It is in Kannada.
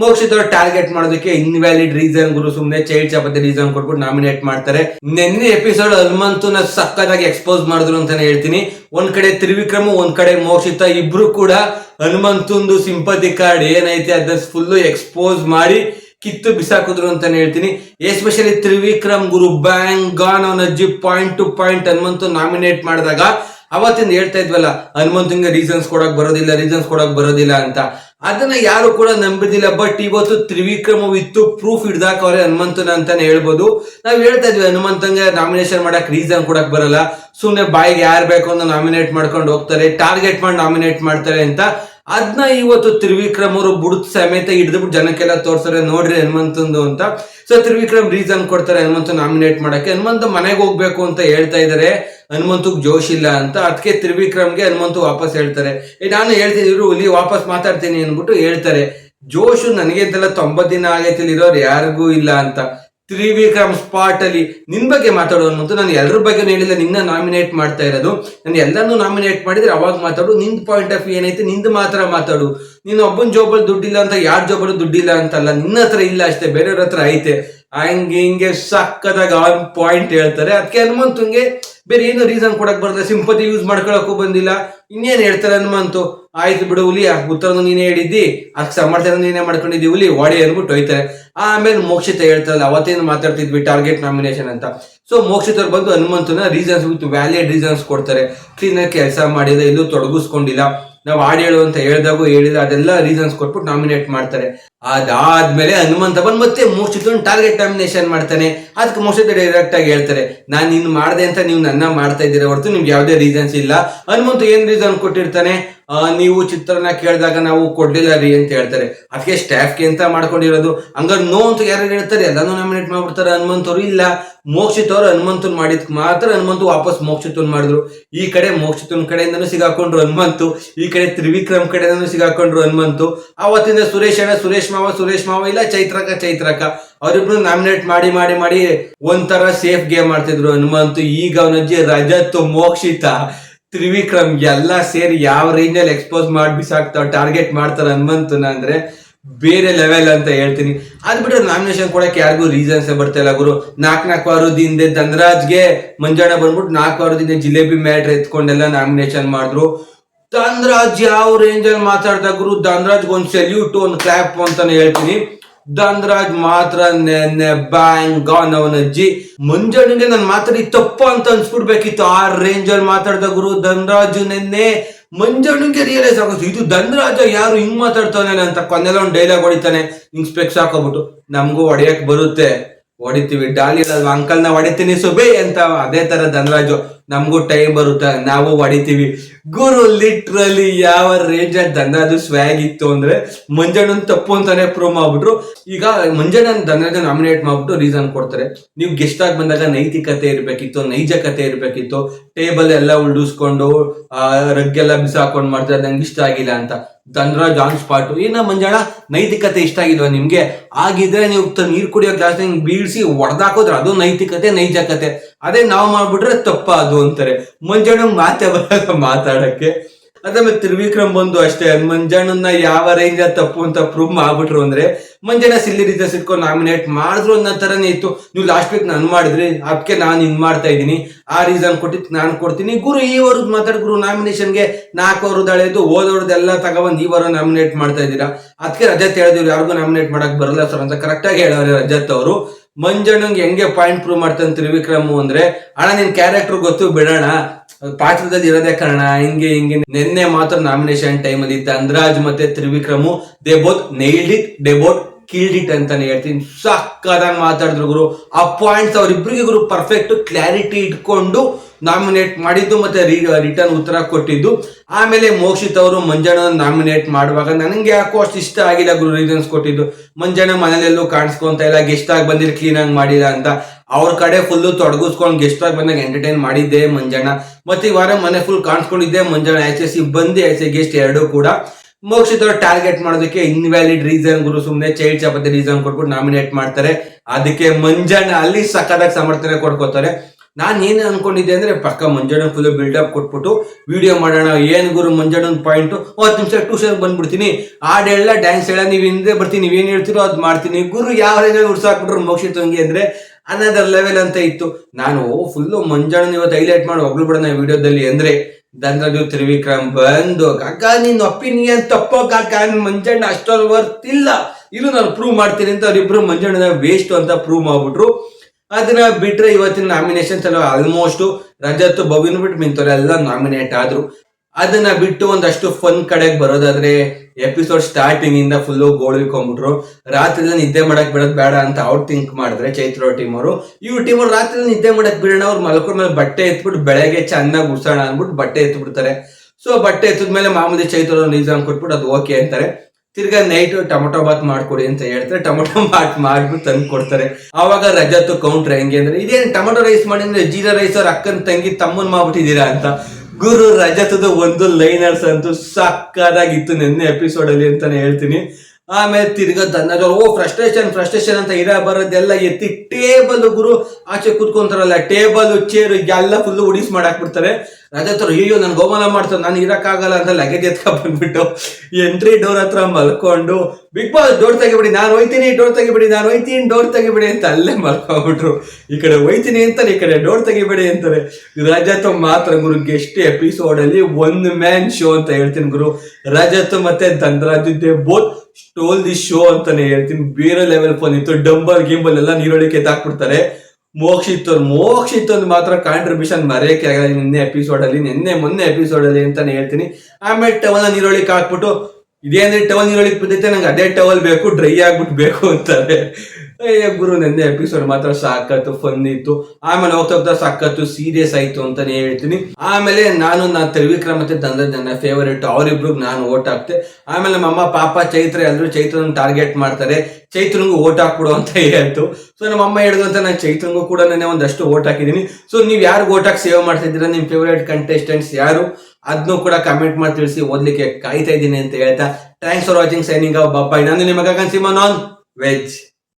ಮೋಕ್ಷಿತ್ ಟಾರ್ಗೆಟ್ ಮಾಡೋದಕ್ಕೆ ಇನ್ವ್ಯಾಲಿಡ್ ರೀಸನ್ ಗುರು ಸುಮ್ಮನೆ ಚೈಲ್ಡ್ ಚಪಾತಿ ರೀಸನ್ ಕೊಟ್ಬಿಟ್ಟು ನಾಮಿನೇಟ್ ಮಾಡ್ತಾರೆ. ನಿನ್ನೆ ಎಪಿಸೋಡ್ ಹನುಮಂತನ ಸಕ್ಕದಾಗಿ ಎಕ್ಸ್ಪೋಸ್ ಮಾಡಿದ್ರು ಅಂತಾನೆ ಹೇಳ್ತೀನಿ. ಒಂದ್ ಕಡೆ ತ್ರಿವಿಕ್ರಮ, ಒಂದ್ ಕಡೆ ಮೋಕ್ಷಿತ, ಇಬ್ರು ಕೂಡ ಹನುಮಂತಂದು ಸಿಂಪತಿ ಕಾರ್ಡ್ ಏನೈತೆ ಅದನ್ನ ಫುಲ್ ಎಕ್ಸ್ಪೋಸ್ ಮಾಡಿ ಕಿತ್ತು ಬಿಸಾಕಿದ್ರು ಅಂತಾನೆ ಹೇಳ್ತೀನಿ. ಎಸ್ಪೆಷಲಿ ತ್ರಿವಿಕ್ರಮ್ ಗುರು ಬ್ಯಾಂಗ್ ಗಾನ್ ಅವನ ಅಜ್ಜಿ point to point Hanumanthu nominate ಮಾಡಿದಾಗ ಅವತ್ತಿಂದ ಹೇಳ್ತಾ ಇದ್ವಲ್ಲ, ಹನುಮಂತಂಗೆ ರೀಸನ್ಸ್ ಕೊಡಕ್ ಬರೋದಿಲ್ಲ ರೀಸನ್ಸ್ ಕೊಡಕ್ ಬರೋದಿಲ್ಲ ಅಂತ. ಅದನ್ನ ಯಾರು ಕೂಡ ನಂಬಿದಿಲ್ಲ ಬಟ್ ಇವತ್ತು ತ್ರಿವಿಕ್ರಮ ವಿತ್ತು ಪ್ರೂಫ್ ಹಿಡ್ದಾಕವ್ರೆ ಹನುಮಂತನ ಅಂತಾನೆ ಹೇಳ್ಬೋದು. ನಾವ್ ಹೇಳ್ತಾ ಇದ್ವಿ, ಹನುಮಂತಂಗೆ ನಾಮಿನೇಷನ್ ಮಾಡಕ್ ರೀಸನ್ ಕೊಡಕ್ ಬರಲ್ಲ. ಸುಮ್ನೆ ಬಾಯಿಗೆ ಯಾರು ಬೇಕು ಅಂತ ನಾಮಿನೇಟ್ ಮಾಡ್ಕೊಂಡು ಹೋಗ್ತಾರೆ ಟಾರ್ಗೆಟ್ ಮಾಡಿ ನಾಮಿನೇಟ್ ಮಾಡ್ತಾರೆ ಅಂತ. ಅದನ್ನ ಇವತ್ತು ತ್ರಿವಿಕ್ರಮ್ ಅವರು ಬುಡದ ಸಮೇತ ಹಿಡಿದ್ಬಿಟ್ಟು ಜನಕ್ಕೆಲ್ಲ ತೋರ್ಸ್ತಾರೆ, ನೋಡ್ರಿ ಹನುಮಂತಂದು ಅಂತ. ಸೊ ತ್ರಿವಿಕ್ರಮ್ ರೀಸನ್ ಕೊಡ್ತಾರೆ, ಹನುಮಂತ ನಾಮಿನೇಟ್ ಮಾಡಕ್ಕೆ. ಹನುಮಂತ ಮನೆಗೆ ಹೋಗ್ಬೇಕು ಅಂತ ಹೇಳ್ತಾ ಇದಾರೆ. ಹನುಮಂತಗ್ ಜೋಶ್ ಇಲ್ಲ ಅಂತ. ಅದಕ್ಕೆ ತ್ರಿವಿಕ್ರಮ್ಗೆ ಹನುಮಂತು ವಾಪಸ್ ಹೇಳ್ತಾರೆ. ನಾನು ಹೇಳ್ತೀನಿ ಇರು ಇಲ್ಲಿ ವಾಪಸ್ ಮಾತಾಡ್ತೀನಿ ಅನ್ಬಿಟ್ಟು ಹೇಳ್ತಾರೆ. ಜೋಶು ನನಗೆ ತೊಂಬತ್ತು ದಿನ ಆಗೈತಿ ಇಲ್ಲಿ ಇರೋರು ಯಾರಿಗೂ ಇಲ್ಲ ಅಂತ. ತ್ರಿವಿಕ್ರಮ್ ಸ್ಪಾಟ್ ಅಲ್ಲಿ ನಿನ್ ಬಗ್ಗೆ ಮಾತಾಡೋ ಮತ್ತು ನಾನು ಎಲ್ಲರ ಬಗ್ಗೆ ಹೇಳಿಲ್ಲ, ನಿನ್ನ ನಾಮಿನೇಟ್ ಮಾಡ್ತಾ ಇರೋದು. ನಾನು ಎಲ್ಲರನ್ನೂ ನಾಮಿನೇಟ್ ಮಾಡಿದ್ರೆ ಅವಾಗ ಮಾತಾಡು, ನಿಂದ್ ಪಾಯಿಂಟ್ ಆಫ್ ಏನೈತೆ ನಿಂದು ಮಾತ್ರ ಮಾತಾಡು. ನೀನು ಒಬ್ಬನ ಜೋಬಲ್ಲಿ ದುಡ್ಡಿಲ್ಲ ಅಂತ, ಯಾರ ಜೋಬಲ್ ದುಡ್ಡಿಲ್ಲ ಅಂತಲ್ಲ, ನಿನ್ನ ಹತ್ರ ಇಲ್ಲ ಅಷ್ಟೇ, ಬೇರೆಯವ್ರ ಹತ್ರ ಐತೆ. ಹಂಗೆ ಹಿಂಗೆ ಸಕ್ಕದಾಗ ಆನ್ ಪಾಯಿಂಟ್ ಹೇಳ್ತಾರೆ. ಅದಕ್ಕೆ ಹನುಮಂತಂಗೆ ಬೇರೆ ಏನು ರೀಸನ್ ಕೊಡಕ್ ಬರ್ತದೆ ಸಿಂಪತಿ ಯೂಸ್ ಮಾಡ್ಕೊಳಕ್ಕೂ ಬಂದಿಲ್ಲ. ಇನ್ನೇನ್ ಹೇಳ್ತಾರೆ ಹನುಮಂತು? ಆಯ್ತು ಬಿಡು ಹುಲಿ ಉತ್ತರನು ನೀನೇ ಹೇಳಿದ್ದಿ ಅದಕ್ಕೆ ಸಮರ್ಥನ ನೀನೇ ಮಾಡ್ಕೊಂಡಿದ್ದಿ ಹುಲಿ, ವಾಡಿ ಅನ್ಬಿಟ್ಟು ಹೋಯ್ತಾರೆ. ಆಮೇಲೆ ಮೋಕ್ಷಿತ ಹೇಳ್ತಾರಲ್ಲ ಅವತ್ತೇನು ಮಾತಾಡ್ತಿದ್ವಿ ಟಾರ್ಗೆಟ್ ನಾಮಿನೇಷನ್ ಅಂತ. ಸೊ ಮೋಕ್ಷಿತರು ಬಂದು ಹನುಮಂತನ ರೀಸನ್ಸ್ ವಿತ್ ವ್ಯಾಲಿಡ್ ರೀಸನ್ಸ್ ಕೊಡ್ತಾರೆ. ಕ್ಲೀನ್ ಕೆಲಸ ಮಾಡಿಲ್ಲ, ಎಲ್ಲೂ ತೊಡಗಿಸ್ಕೊಂಡಿಲ್ಲ. ನಾವು ಹಾಡು ಹೇಳು ಅಂತ ಹೇಳ್ದಾಗೂ ಹೇಳಿದ ಅದೆಲ್ಲ ರೀಸನ್ಸ್ ಕೊಟ್ಬಿಟ್ಟು ನಾಮಿನೇಟ್ ಮಾಡ್ತಾರೆ. ಅದಾದ್ಮೇಲೆ ಹನುಮಂತ ಬಂದು ಮತ್ತೆ ಮೋಕ್ಷಿತನ್ ಟಾರ್ಗೆಟ್ ನಾಮಿನೇಷನ್ ಮಾಡ್ತಾನೆ. ಅದಕ್ಕೆ ಮೋಕ್ಷಿತ ಡೈರೆಕ್ಟ್ ಆಗಿ ಹೇಳ್ತಾರೆ, ನಾನು ನಿನ್ ಮಾಡ್ದೆ ಅಂತ ನೀವು ನನ್ನ ಮಾಡ್ತಾ ಇದ್ದೀರಾ ಹೊರತು ನಿಮ್ಗೆ ಯಾವುದೇ ರೀಸನ್ಸ್ ಇಲ್ಲ. ಹನುಮಂತ ಏನ್ ರೀಸನ್ ಕೊಟ್ಟಿರ್ತಾನೆ? ನೀವು ಚಿತ್ರನ ಕೇಳಿದಾಗ ನಾವು ಕೊಡ್ಲಿಲ್ಲ ರೀ ಅಂತ ಹೇಳ್ತಾರೆ. ಅದಕ್ಕೆ ಸ್ಟಾಫ್ಗೆ ಅಂತ ಮಾಡ್ಕೊಂಡಿರೋದು? ಹಂಗಾರೆ ನೋ ಅಂತ ಯಾರು ಹೇಳ್ತಾರೆ? ಎಲ್ಲಾನು ನಾಮಿನೇಟ್ ಮಾಡ್ಬಿಡ್ತಾರೆ. ಹನುಮಂತವ್ರು ಇಲ್ಲ. ಮೋಕ್ಷಿತವ್ರು ಹನುಮಂತನ್ ಮಾಡಿದ್ ಮಾತ್ರ ಹನುಮಂತು ವಾಪಸ್ ಮೋಕ್ಷಿತನ್ ಮಾಡಿದ್ರು. ಈ ಕಡೆ ಮೋಕ್ಷಿತನ್ ಕಡೆಯಿಂದನೂ ಸಿಗಾಕೊಂಡ್ರು ಹನುಮಂತು. ಈ ಕಡೆ ತ್ರಿವಿಕ್ರಮ್ ಕಡೆಯಿಂದನೂ ಸಿಗಾಕೊಂಡ್ರು ಹನುಮಂತು. ಅವತ್ತಿಂದ ಸುರೇಶ್ ಅಣ್ಣ, ಸುರೇಶ್ ಮಾವ, ಸುರೇಶ್ ಮಾವ ಇಲ್ಲ ಚೈತ್ರಕ ಚೈತ್ರಕ. ಅವರಿಬ್ರು ನಾಮಿನೇಟ್ ಮಾಡಿ ಮಾಡಿ ಮಾಡಿ ಒಂಥರ ಸೇಫ್ ಗೇಮ್ ಮಾಡ್ತಿದ್ರು ಹನುಮಂತು, ಈಗ ಅವನಜ್ಜಿ ರಜತ್, ಮೋಕ್ಷಿತ, ತ್ರಿವಿಕ್ರಮ್ ಎಲ್ಲ ಸೇರಿ ಯಾವ ರೇಂಜ್ ಅಲ್ಲಿ ಎಕ್ಸ್ಪೋಸ್ ಮಾಡಿ ಬಿಸಾಕ್ತಾವ ಟಾರ್ಗೆಟ್ ಮಾಡ್ತಾರ ಹನುಮಂತನ ಅಂದ್ರೆ ಬೇರೆ ಲೆವೆಲ್ ಅಂತ ಹೇಳ್ತೀನಿ. ಅದ್ ಬಿಟ್ಟು ನಾಮಿನೇಷನ್ ಕೊಡಕ್ಕೆ ಯಾರಿಗೂ ರೀಸನ್ಸ್ ಬರ್ತಾ ಇಲ್ಲ ಗುರು. ನಾಲ್ಕ್ ನಾಲ್ಕು ವಾರದಿಂದ ಧನರಾಜ್ಗೆ ಮಂಜಾಣ ಬಂದ್ಬಿಟ್ಟು ನಾಲ್ಕು ವಾರದಿಂದ ಜಿಲೇಬಿ ಮ್ಯಾಟ್ರ್ ಎತ್ಕೊಂಡೆಲ್ಲ ನಾಮಿನೇಷನ್ ಮಾಡಿದ್ರು. ಧನರಾಜ್ ಯಾವ ರೇಂಜ್ ಅಲ್ಲಿ ಮಾತಾಡ್ದ ಗುರು? ಧನ್ರಾಜ್ ಒಂದ್ ಸೆಲ್ಯೂಟ್ ಒಂದ್ ಕ್ಲಾಪ್ ಅಂತಾನೆ ಹೇಳ್ತೀನಿ. ಧನ್ರಾಜ್ ಮಾತ್ರ ನೆನ್ನೆ ಬ್ಯಾಂಗ್ ಗಾನ್ ಅವನ ಅಜ್ಜಿ. ಮುಂಜಾನೆಗೆ ನಾನು ಮಾತಾಡಿ ತಪ್ಪ ಅಂತ ಅನ್ಸ್ಬಿಡ್ಬೇಕಿತ್ತು. ಆ ರೇಂಜ್ ಅಲ್ಲಿ ಮಾತಾಡ್ದ ಗುರು, ಧನ್ರಾಜ್ ನೆನ್ನೆ ಮಂಜಣ್ಣಂಗೆ ರಿಯಲೈಸ್ ಆಗುತ್ತೆ ಇದು ಧನ್ರಾಜ ಯಾರು ಹಿಂಗ್ ಮಾತಾಡ್ತಾನೆ ಅಂತ ಕೊನೆಲ್ಲ ಒಂದು ಡೈಲಾಗ್ ಹೊಡಿತಾನೆ. ಹಿಂಗ್ ಸ್ಪೆಕ್ಸ್ ಹಾಕೋಬಿಟ್ಟು, ನಮಗೂ ಹೊಡೆಯಕ್ ಬರುತ್ತೆ. ಹೊಡಿತೀವಿ. ಡಾಲಿ ಅಂಕಲ್ ಅಂಕಲ್ನ ಹೊಡಿತೀನಿ ಸುಬೇ ಅಂತ ಅದೇ ತರ ಧನರಾಜು. ನಮಗೂ ಟೈಮ್ ಬರುತ್ತೆ? ನಾವು ಹೊಡಿತೀವಿ. ಗುರು ಲಿಟ್ರಲಿ ಯಾವ ರೇಂಜ್ ಧನರಾಜು ಸ್ವ್ಯಾಗ್ ಇತ್ತು ಅಂದ್ರೆ ಮಂಜಣ್ಣ ತಪ್ಪು ಅಂತಾನೆ ಪ್ರೂವ್ ಮಾಡ್ಬಿಟ್ರು ಈಗ ಮಂಜಣ್ಣ ಧನರಾಜ ನಾಮಿನೇಟ್ ಮಾಡ್ಬಿಟ್ಟು ರೀಸನ್ ಕೊಡ್ತಾರೆ. ನೀವು ಗೆಸ್ಟ್ ಆಗಿ ಬಂದಾಗ ನೈತಿಕತೆ ಇರ್ಬೇಕಿತ್ತು, ನೈಜಕತೆ ಇರ್ಬೇಕಿತ್ತು. ಟೇಬಲ್ ಎಲ್ಲ ಉಲ್ಡಿಸ್ಕೊಂಡು, ಆ, ರಗ್ಗೆಲ್ಲ ಬಿಸಾಕೊಂಡು ಮಾಡ್ತಾರೆ, ನಂಗೆ ಇಷ್ಟ ಆಗಿಲ್ಲ ಅಂತ. ಧನರಾಜ್ ಆನ್ ಸ್ಪಾಟ್ ಏನ ಮಂಜಾಣ ನೈತಿಕತೆ ಇಷ್ಟ ಆಗಿಲ್ವಾ ನಿಮ್ಗೆ? ಆಗಿದ್ರೆ ನೀವು ನೀರು ನೀರ್ ಕುಡಿಯೋ ಗ್ಲಾಸ್ ಬೀಳ್ಸಿ ಹೊಡೆದಾಕೋದ್ರೆ ಅದು ನೈತಿಕತೆ ನೈಜ ಕತೆ ಅದೇ ನಾವು ಮಾಡ್ಬಿಟ್ರೆ ತಪ್ಪ ಅದು. ಅಂತಾರೆ. ಮಂಜಾಣ ಮಾತೆ ಬರಲ್ಲ ಮಾತಾಡಕ್ಕೆ. ಅದಾದ್ಮೇಲೆ ತ್ರಿವಿಕ್ರಮ್ ಬಂದು ಅಷ್ಟೇ. ಮಂಜಣ್ಣನ ಯಾವ ರೇಂಜ್ ತಪ್ಪು ಅಂತ ಪ್ರೂವ್ ಮಾಡ್ಬಿಟ್ರು ಅಂದ್ರೆ ಮಂಜಣ್ಣ ಸಿಲ್ಲಿ ರೀತಿ ಸಿಟ್ಕೊಂಡು ನಾಮಿನೇಟ್ ಮಾಡಿದ್ರು ಅನ್ನೋ ತರನೇ ಇತ್ತು. ನೀವು ಲಾಸ್ಟ್ ವೀಕ್ ನಾನು ಮಾಡಿದ್ರಿ. ಅದಕ್ಕೆ ನಾನು ಹಿಂಗ್ ಮಾಡ್ತಾ ಇದ್ದೀನಿ. ಆ ರೀಸನ್ ಕೊಟ್ಟಿದ್ ನಾನು ಕೊಡ್ತೀನಿ. ಗುರು ಈ ವಾರದ ಮಾತಾಡ್ ಗುರು ನಾಮಿನೇಷನ್ಗೆ ನಾಲ್ಕು ಅವ್ರದ್ದು ಹಳೆದು ಓದೋರ್ದೆಲ್ಲ ತಗೊಂಡ್ ಈ ವಾರ ನಾಮಿನೇಟ್ ಮಾಡ್ತಾ ಇದ್ದೀರಾ. ಅದಕ್ಕೆ ರಜತ್ ಹೇಳಿದ್ರು ಯಾರಿಗೂ ನಾಮಿನೇಟ್ ಮಾಡಕ್ ಬರಲ್ಲ ಸರ್ ಅಂತ ಕರೆಕ್ಟ್ ಆಗಿ ಹೇಳೋರೆ ರಜತ್ ಅವರು. ಮಂಜಣ್ಣಂಗೆ ಹೆಂಗೆ ಪಾಯಿಂಟ್ ಪ್ರೂವ್ ಮಾಡ್ತಾನೆ ತ್ರಿವಿಕ್ರಮ್ ಅಂದ್ರೆ, ಅಣ್ಣ, ನಿನ್ ಕ್ಯಾರೆಕ್ಟರ್ ಗೊತ್ತು, ಬಿಡೋಣ. ಪಾತ್ರದಲ್ಲಿ ಇರೋದೇ ಕಾರಣ. ಹಿಂಗೆ ಹಿಂಗೆ. ನಿನ್ನೆ ಮಾತ್ರ ನಾಮಿನೇಷನ್ ಟೈಮ್ ಅಲ್ಲಿ ಅಂದ್ರಾಜ್ ಮತ್ತೆ Trivikram they both nailed it they both killed it ಅಂತಾನೆ ಹೇಳ್ತೀನಿ. ಸಕ್ಕದಾಗಿ ಮಾತಾಡಿದ್ರು ಗುರು. ಆ ಪಾಯಿಂಟ್ಸ್ ಅವರಿಬ್ಬರಿಗೆ ಗುರು ಪರ್ಫೆಕ್ಟ್ ಕ್ಲಾರಿಟಿ ಇಟ್ಕೊಂಡು ನಾಮಿನೇಟ್ ಮಾಡಿದ್ದು ಮತ್ತೆ ರಿಟರ್ನ್ ಉತ್ತರ ಕೊಟ್ಟಿದ್ದು. ಆಮೇಲೆ ಮೋಕ್ಷಿತ್ ಅವರು ಮಂಜಾನ ನಾಮಿನೇಟ್ ಮಾಡುವಾಗ ನನಗೆ ಯಾಕೋ ಅಷ್ಟು ಇಷ್ಟ ಆಗಿಲ್ಲ ಗುರು ರೀಸನ್ಸ್ ಕೊಟ್ಟಿದ್ದು. ಮಂಜಾನ ಮನೇಲೆಲ್ಲೂ ಕಾಣಿಸ್ಕೊಂತ ಇಲ್ಲ ಗೆಸ್ಟ್ ಆಗಿ ಬಂದಿರ್ ಕ್ಲೀನ್ ಆಗಿ ಮಾಡಿಲ್ಲ ಅಂತ. ಅವ್ರ ಕಡೆ ಫುಲ್ಲು ತೊಡಗಿಸ್ಕೊಂಡು ಗೆಸ್ಟ್ ಆಗಿ ಬಂದಾಗ ಎಂಟರ್ಟೈನ್ ಮಾಡಿದ್ದೆ ಮಂಜಣ್ಣ. ಮತ್ತೆ ಈ ವಾರ ಮನೆ ಫುಲ್ ಕಾಣಿಸ್ಕೊಂಡಿದ್ದೆ ಎಸ್ ಎಸ್ ಸಿ ಬಂದು ಎ ಗೆಸ್ಟ್ ಎರಡೂ ಕೂಡ. ಮೋಕ್ಷಿತ್ ಅವ್ರು ಟಾರ್ಗೆಟ್ ಮಾಡೋದಕ್ಕೆ ಇನ್ವ್ಯಾಲಿಡ್ ರೀಸನ್ ಗುರು ಸುಮ್ನೆ ಚೈಲ್ಡ್ ಚಪಾತಿ ರೀಸನ್ ಕೊಟ್ಬಿಟ್ಟು ನಾಮಿನೇಟ್ ಮಾಡ್ತಾರೆ. ಅದಕ್ಕೆ ಮಂಜಣ್ಣ ಅಲ್ಲಿ ಸಖತ್ತಾಗಿ ಸಮರ್ಥನೆ ಕೊಡ್ಕೋತಾರೆ. ನಾನು ಏನು ಅನ್ಕೊಂಡಿದ್ದೆ ಅಂದ್ರೆ, ಪಕ್ಕ ಮಂಜಣ್ಣ ಫುಲ್ ಬಿಲ್ಡ್ ಅಪ್ ಕೊಟ್ಬಿಟ್ಟು ವಿಡಿಯೋ ಮಾಡೋಣ, ಏನ್ ಗುರು ಮಂಜಣ್ಣನ ಪಾಯಿಂಟ್ ಹತ್ತು ನಿಮಿಷ ಟ್ಯೂಷನ್ ಬಂದ್ಬಿಡ್ತೀನಿ. ಹಾಡೆಲ್ಲ ಡ್ಯಾನ್ಸ್ ಹೇಳ ನೀವು ಹಿಂದೆ ಬರ್ತೀನಿ ನೀವೇನು ಹೇಳ್ತೀರೋ ಅದ್ ಮಾಡ್ತೀನಿ. ಗುರು ಯಾವ ರೀತಿ ಉಡ್ಸಾಕ್ಬಿಟ್ರು ಮೋಕ್ಷಿತ್ ಹಂಗೆ ಅಂದ್ರೆ ಅನದರ್ ಲೆವೆಲ್ ಅಂತ ಇತ್ತು. ನಾನು ಫುಲ್ಲು ಮಂಜಣ್ಣನ ಇವತ್ತು ಹೈಲೈಟ್ ಮಾಡಿ ಒಗ್ಳು ಬಿಡೋಣ ವಿಡಿಯೋದಲ್ಲಿ ಅಂದ್ರೆ ದಂದ್ರದು ತ್ರಿವಿಕ್ರಮ್ ಬಂದು, ಕಾಕ, ನಿನ್ ಒಪಿನಿಯನ್ ತಪ್ಪೋ ಕಾಕ ಮಂಜಣ್ಣ ಅಷ್ಟೊಂದು ವರ್ತ್ ಇಲ್ಲ. ಇಲ್ಲ ನಾನು ಪ್ರೂವ್ ಮಾಡ್ತೀನಿ ಅಂತ ಅವ್ರಿಬ್ರು ಮಂಜಣ್ಣ ವೇಸ್ಟ್ ಅಂತ ಪ್ರೂವ್ ಮಾಡ್ಬಿಟ್ರು. ಅದನ್ನ ಬಿಟ್ರೆ ಇವತ್ತಿನ ನಾಮಿನೇಷನ್ಸ್ ಎಲ್ಲ ಆಲ್ಮೋಸ್ಟ್ ರಜತ್ ಬಬಿನ್ ಬಿಟ್ಟು ಮಿಂತವ್ರೆ ಎಲ್ಲ ನಾಮಿನೇಟ್ ಆದ್ರು. ಅದನ್ನ ಬಿಟ್ಟು ಒಂದಷ್ಟು ಫನ್ ಕಡೆಗೆ ಬರೋದಾದ್ರೆ ಎಪಿಸೋಡ್ ಸ್ಟಾರ್ಟಿಂಗ್ ಇಂದ ಫುಲ್ ಗೋಳಿಕೊಂಡ್ಬಿಟ್ರು ರಾತ್ರಿ ನಿದ್ದೆ ಮಾಡಕ್ ಬಿಡೋದ್ ಬೇಡ ಅಂತ ಔಟ್ ಥಿಂಕ್ ಮಾಡಿದ್ರೆ ಚೈತ್ರ ಟೀಮ್ ಅವರು. ಇವ್ರ ಟೀಮ್ ಅವ್ರು ರಾತ್ರಿ ನಿದ್ದೆ ಮಾಡಕ್ ಬಿಡೋಣ, ಅವ್ರು ಮಲ್ಕೊಂಡ್ ಮೇಲೆ ಬಟ್ಟೆ ಎತ್ಬಿಟ್ಟು ಬೆಳಗ್ಗೆ ಚೆನ್ನಾಗಿ ಉಡ್ಸೋಣ ಅಂದ್ಬಿಟ್ಟು ಬಟ್ಟೆ ಎತ್ಬಿಡ್ತಾರೆ. ಸೊ ಬಟ್ಟೆ ಎತ್ತಿದ್ಮೇಲೆ ಮಾಮೂಲಿ ಚೈತ್ರ ರೀಸನ್ ಕೊಟ್ಬಿಟ್ಟು ಅದು ಓಕೆ ಅಂತಾರೆ. ತಿರ್ಗಾ ನೈಟ್ ಟೊಮೊಟೊ ಬಾತ್ ಮಾಡ್ಕೊಡಿ ಅಂತ ಹೇಳ್ತಾರೆ. ಟೊಮೊಟೊ ಬಾತ್ ಮಾಡ್ಬಿಟ್ಟು ತಂದು ಕೊಡ್ತಾರೆ. ಅವಾಗ ರಜತ್ ಕೌಂಟ್ರ್ ಹೆಂಗೆ ಅಂದ್ರೆ, ಇದೇನು ಟೊಮೊಟೊ ರೈಸ್ ಮಾಡಿದ್ರೆ ಜೀರಾ ರೈಸ್ ಅವ್ರ ಅಕ್ಕನ ತಂಗಿ ತಮ್ಮನ್ ಮಾಡ್ಬಿಟ್ಟಿದ್ದೀರಾ ಅಂತ. ಗುರು ರಜತದ ಒಂದು ಲೈನರ್ಸ್ ಅಂತೂ ಸಕ್ಕದಾಗಿತ್ತು ನಿನ್ನೆ ಎಪಿಸೋಡ್ ಅಲ್ಲಿ ಅಂತಾನೆ ಹೇಳ್ತೀನಿ. ಆಮೇಲೆ ತಿರ್ಗಾ ಧನಜ ಓ ಫ್ರಸ್ಟ್ರೇಷನ್ ಫ್ರಸ್ಟ್ರೇಷನ್ ಅಂತ ಇರ ಬರೋದೆಲ್ಲ ಎತ್ತಿ ಟೇಬಲ್ ಗುರು ಆಚೆ ಕೂತ್ಕೊಂತಾರಲ್ಲ ಟೇಬಲ್ ಚೇರ್ ಎಲ್ಲ ಫುಲ್ ಉಡಿಸ್ ಮಾಡಾಕ್ಬಿಡ್ತಾರೆ. ರಜತ್ ಅವ್ರು ಅಯ್ಯೋ ನನ್ ಗೋಮಾಲ ಮಾಡ್ತಾರೆ ನಾನು ಇರಕ್ಕಾಗಲ್ಲ ಅಂತ ಲಗೇಜ್ ಎತ್ಕೊಂಡ್ ಬಂದ್ಬಿಟ್ಟು ಎಂಟ್ರಿ ಡೋರ್ ಹತ್ರ ಮಲ್ಕೊಂಡು ಬಿಗ್ ಬಾಸ್ ಡೋರ್ ತೆಗಿಬಿಡಿ, ನಾನು ಹೋಯ್ತೀನಿ ಡೋರ್ ತೆಗಿಬಿಡಿ, ನಾನು ಹೋಯ್ತೀನಿ ಡೋರ್ ತೆಗಿಬಿಡಿ ಅಂತ ಅಲ್ಲೇ ಮಲ್ಕೊಂಡ್ಬಿಟ್ರು ಈ ಕಡೆ ಹೋಯ್ತೀನಿ ಅಂತಾರೆ, ಈ ಕಡೆ ಡೋರ್ ತೆಗಿಬಿಡಿ ಅಂತಾರೆ. ರಜತ್ ಮಾತ್ರ ಗುರು ಗೆಸ್ಟ್ ಎಪಿಸೋಡ್ ಅಲ್ಲಿ ಒನ್ ಮ್ಯಾನ್ ಶೋ ಅಂತ ಹೇಳ್ತೀನಿ ಗುರು. ರಜತ್ ಮತ್ತೆ ದಂದ್ರಾಜಿದ್ದೆ ಬೋತ್ ಸ್ಟೋಲ್ ದಿ ಶೋ ಅಂತಾನೆ ಹೇಳ್ತೀನಿ. ಬೇರೆ ಲೆವೆಲ್ ಫೋನ್ ಇತ್ತು ಡಂಬಲ್ ಗಿಂಬಲ್ ಎಲ್ಲ ನೀರೊಳಗೆ ಎತ್ತಾಕ್ಬಿಡ್ತಾರೆ ಮೋಕ್ಷಿತ್ ಅವ್ರು ಮೋಕ್ಷ ಇತ್ತು ಅಂದ್ರೆ ಮಾತ್ರ ಕಾಂಟ್ರಿಬ್ಯೂಷನ್ ಮರೆಯಕ್ಕೆ ಆಗಲ್ಲ. ನಿನ್ನೆ ಎಪಿಸೋಡ್ ಅಲ್ಲಿ, ನಿನ್ನೆ ಮೊನ್ನೆ ಎಪಿಸೋಡ್ ಅಲ್ಲಿ ಅಂತಾನೆ ಹೇಳ್ತೀನಿ. ಆಮೇಲೆ ಟವಲ್ ನೀರೊಳಿಗೆ ಹಾಕ್ಬಿಟ್ಟು ಇದೇಂದ್ರೆ ಟವಲ್ ನೀರೊಳಗೆ ಬಿದ್ದೈತೆ ನಂಗೆ ಅದೇ ಟವಲ್ ಬೇಕು ಡ್ರೈ ಆಗ್ಬಿಟ್ಟು ಬೇಕು ಅಂತಾರೆ. ಅಯ್ಯ ಗುರು, ನಿನ್ನೆ ಎಪಿಸೋಡ್ ಮಾತ್ರ ಸಾಕತ್ತು ಫನ್ ಇತ್ತು. ಆಮೇಲೆ ಹೋಗ್ತಾ ಹೋಗ್ತಾ ಸಾಕತ್ತು ಸೀರಿಯಸ್ ಆಯ್ತು ಅಂತಾನೆ ಹೇಳ್ತೀನಿ. ಆಮೇಲೆ ನಾನು, ನಾ ತ್ರಿವಿಕ್ರಮ್ ಮತ್ತೆ ದಂದ ನನ್ನ ಫೇವರೇಟ್ ಅವರಿಬ್ರು ನಾನು ಓಟ್ ಹಾಕ್ತೆ. ಆಮೇಲೆ ನಮ್ಮ ಅಮ್ಮ, ಪಾಪ, ಚೈತ್ರ ಎಲ್ಲರೂ ಚೈತ್ರನ ಟಾರ್ಗೆಟ್ ಮಾಡ್ತಾರೆ. ಚೈತ್ರನಿಗೂ ಓಟ್ ಹಾಕ್ಬಿಡು ಅಂತ ಹೇಳ್ತು. ಸೊ ನಮ್ಮ ಅಮ್ಮ ಹೇಳಿದಂತ ನಾನು ಚೈತ್ರನಿಗೂ ಕೂಡ ನಾನೇ ಒಂದಷ್ಟು ಓಟ್ ಹಾಕಿದ್ದೀನಿ. ಸೊ ನೀವು ಯಾರು ಓಟ್ ಹಾಕಿ ಸೇವ್ ಮಾಡ್ತಿದ್ದೀರಾ? ನಿಮ್ಮ ಫೇವರೇಟ್ ಕಂಟೆಸ್ಟೆಂಟ್ಸ್ ಯಾರು? ಅದನ್ನು ಕೂಡ ಕಮೆಂಟ್ ಮಾಡಿ ತಿಳಿಸಿ ಓದ್ಲಿಕ್ಕೆ ಕಾಯ್ತಾ ಇದ್ದೀನಿ ಅಂತ ಹೇಳ್ತಾ. ಥ್ಯಾಂಕ್ಸ್ ಫಾರ್ ವಾಚಿಂಗ್ ಸೈನಿಂಗ್ ಅವ್ ನಾನು ನಿಮಗೆ ಗಗನ್ ಸಿಮನ್ ಆನ್ ವೆಜ್